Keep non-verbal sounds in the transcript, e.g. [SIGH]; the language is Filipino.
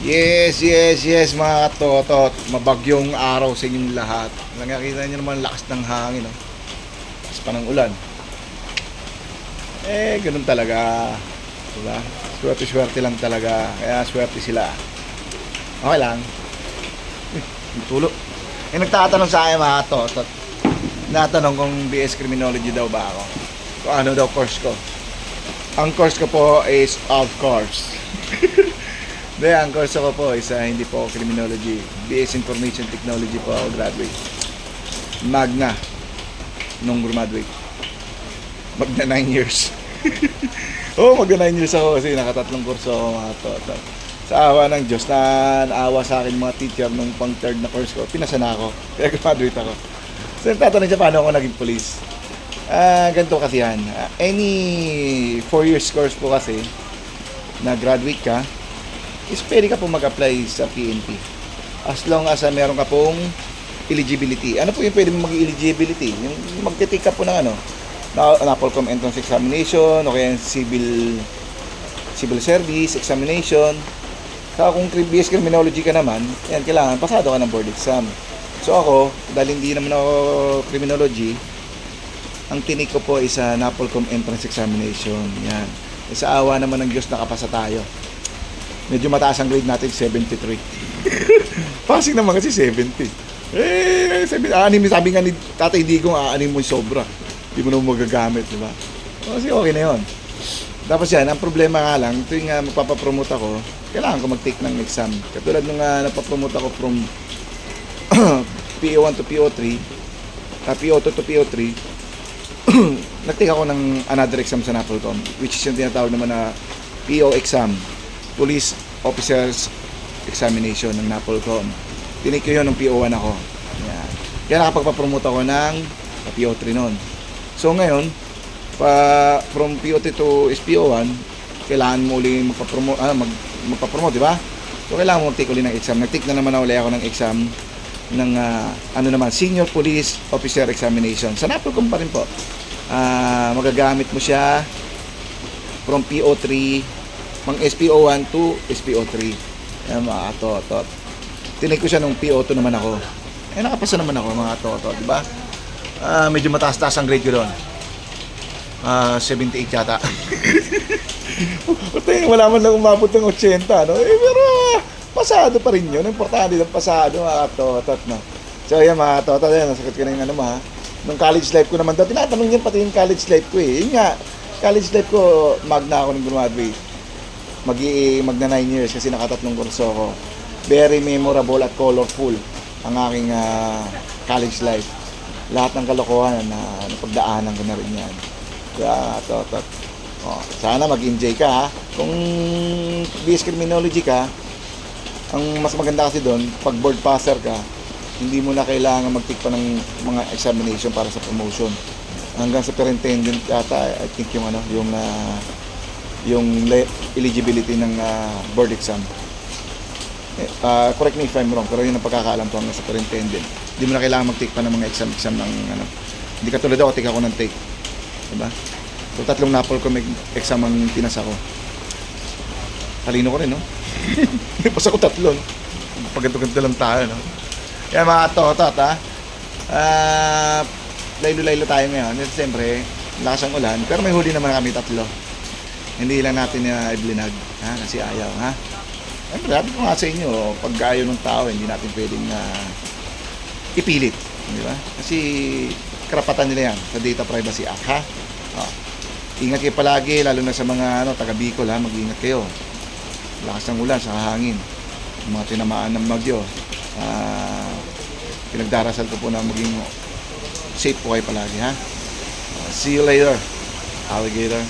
Yes, yes, yes mga katotot. Mabagyong araw sa inyong lahat. Nakikita niyo naman lakas ng hangin. No? Lakas pa ng ulan. Eh, ganun talaga. Diba? Swerte-swerte lang talaga. Kaya swerte sila. Okay lang. [LAUGHS] May tulo. Eh, nagtatanong sa akin mga katotot. Natanong kung BS Criminology daw ba ako. Kung ano daw course ko. Ang course ko po is of course. [LAUGHS] Hindi, ang course ko po is ah, hindi po criminology. BS Information Technology po ako graduate. Magna. Nung graduate. Magna 9 years. [LAUGHS] Oo, oh, magna 9 years ako kasi nakatatlong kurso ako mga to. to. Sa awa ng Diyos na naawa sa akin mga teacher nung pang third na course ko, pinasa na ako. [LAUGHS] Kaya graduate ako. So, tatanong siya paano ako naging police. Ah, ganito kasi yan. Ah, any 4 years course po kasi na graduate ka, is pwede ka po mag-apply sa PNP. As long as uh, meron ka pong eligibility. Ano po yung pwede mong mag-eligibility? Yung magte-take ka po ng ano, na, NAPOLCOM entrance examination, o kaya civil civil service examination. Saka kung BS criminology ka naman, yan, kailangan pasado ka ng board exam. So ako, dahil hindi naman ako criminology, ang tinik ko po is uh, NAPOLCOM entrance examination. Yan. Eh, sa awa naman ng Diyos nakapasa tayo. Medyo mataas ang grade natin, 73. [LAUGHS] Passing naman kasi 70. Eh, sabi, aanim, sabi nga ni Tatay Digong, aanim mo sobra. Hindi mo na magagamit, di ba? Kasi okay na yun. Tapos yan, ang problema nga lang, tuwing uh, magpapapromote ako, kailangan ko mag-take ng exam. Katulad nung uh, napapromote ako from [COUGHS] PO1 to PO3, uh, PO2 to PO3, [COUGHS] nag-take ako ng another exam sa NAPOLCOM, which is yung tinatawag naman na PO exam, Police Officers Examination ng NAPOLCOM. Tinake ko yun ng PO1 ako. Yan. Kaya nakapagpapromote ako ng PO3 noon. So ngayon, pa, from PO3 to SPO1, kailangan mo uli magpapromote, ah, mag, magpapromote, di ba? So kailangan mo mag-take uli ng exam. Nag-take na naman uli ako ng exam ng ah, ano naman, Senior Police Officer Examination. Sa NAPOLCOM pa rin po. Ah, magagamit mo siya from PO3 mang SPO1 to SPO3. Yan mga totot. Tinake ko siya nung PO2 naman ako. Eh nakapasa naman ako mga totot, di ba? Ah, medyo mataas-taas ang grade ko doon. Ah, 78 yata. [LAUGHS] Yun, wala man lang umabot ng 80, no? Eh, pero pasado pa rin yun. Importante ng pasado, mga totot, no? So, yan mga totot, yan, nasagot ko na yung ano mo, ha? Nung college life ko naman daw, tinatanong niyan pati yung college life ko, eh. Yun nga, college life ko, magna ako ng graduate. Mag magna 9 years kasi nakatatlong kurso ko. Very memorable at colorful ang aking ah, college life. Lahat ng kalokohan na napagdaanan ko na rin yan. Kaya, totot. Oh, sana mag-enjoy ka ha. Kung BS Criminology ka, ang mas maganda kasi doon, pag board passer ka, hindi mo na kailangan mag-take ng mga examination para sa promotion. Hanggang sa superintendent yata, I think yung ano, yung ah, yung eligibility ng ah, board exam. Ah, correct me if I'm wrong, pero yun ang pagkakaalam ko hanggang sa superintendent. Hindi mo na kailangan mag-take pa ng mga exam-exam ng ano. Hindi katulad ako, take ako ng take. Diba? So, tatlong napol ko may exam ang pinasa ko. Talino ko rin, no? [LAUGHS] May pas ako tatlo, no? Paganto-ganto lang tayo, no? Yan mga totot, ha? Ah, laylo-laylo tayo ngayon. At siyempre, lakas ang ulan. Pero may huli naman kami tatlo. Hindi lang natin na iblinag, ha? Kasi ayaw, ha? Siyempre, sabi ko nga sa inyo, pag ayaw ng tao, hindi natin pwedeng ah, ipilit. Di ba? Kasi karapatan nila yan sa Data Privacy Act, ha? Oh. Ingat kayo palagi, lalo na sa mga ano, taga Bicol, ha? Mag-ingat kayo. Lakas ng ulan, sa hangin. Mga tinamaan ng bagyo. Ah, pinagdarasal ko po na maging safe po kayo palagi, ha? Ah, see you later, alligator.